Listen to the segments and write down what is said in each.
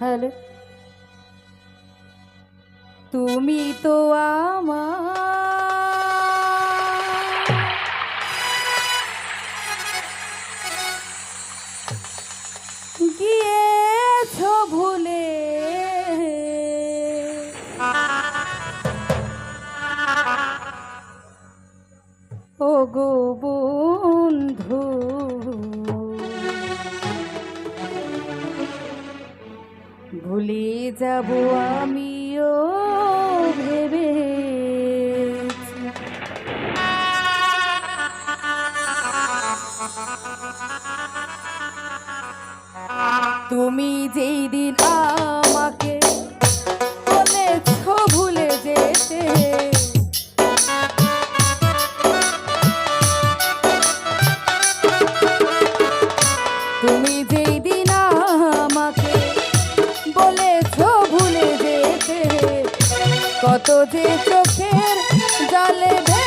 Hello তুমি তো আমার গিয়েছ ভুলে। ও গো বন্ধু। ভুলে যাব আমিও ভেবে। তুমি যেই দিন আমাকে চোখের জলে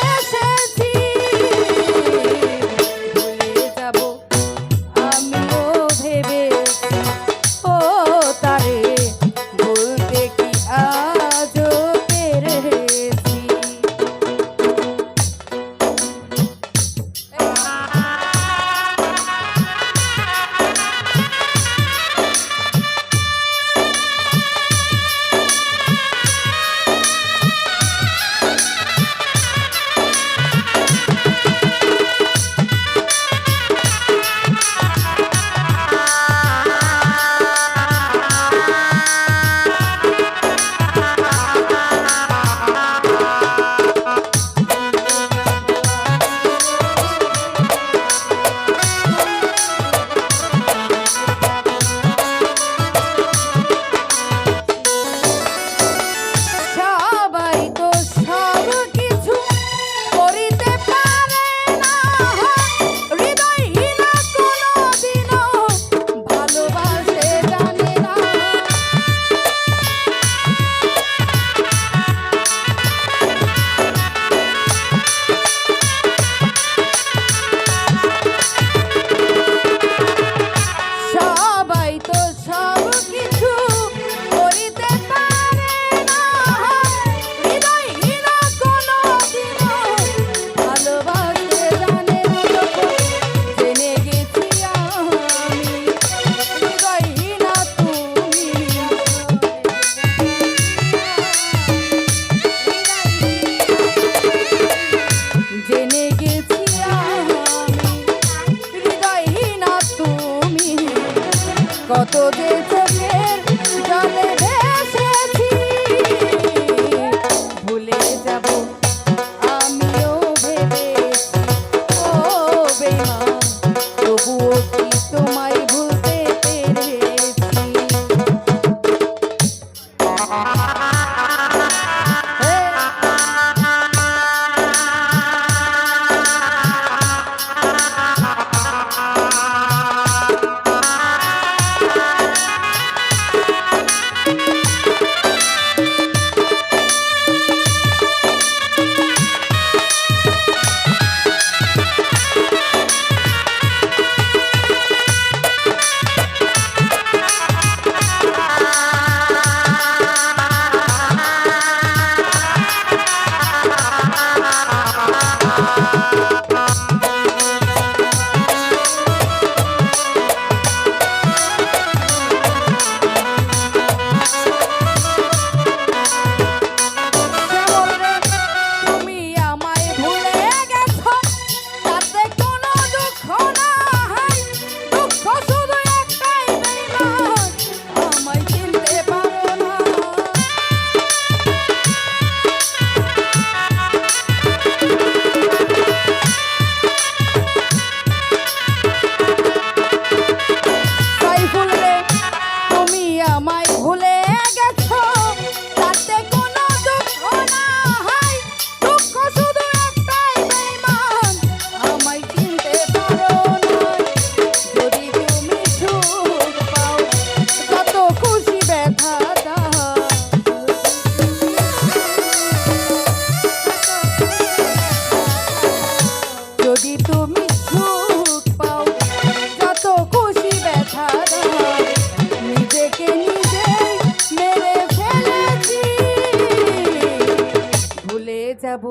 যাব।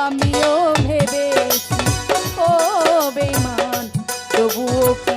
আমিও ভেবেছি ও বেমান তবুও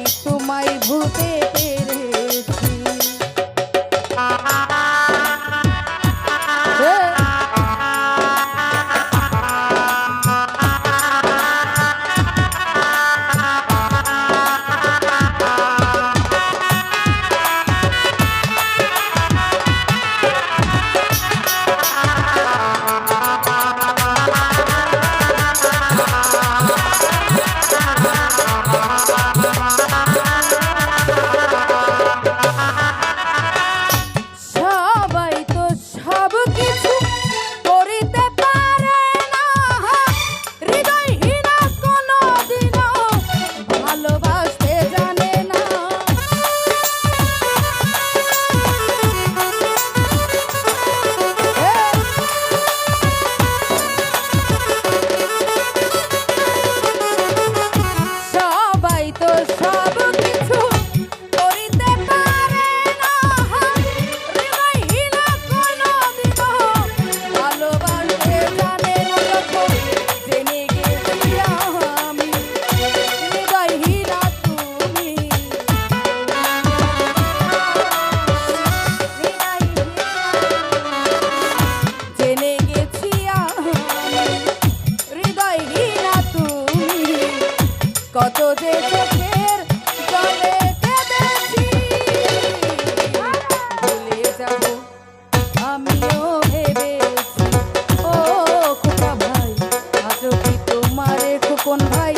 phone high.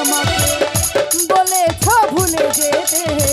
আমাকে বলেছ ভুলে যেতে।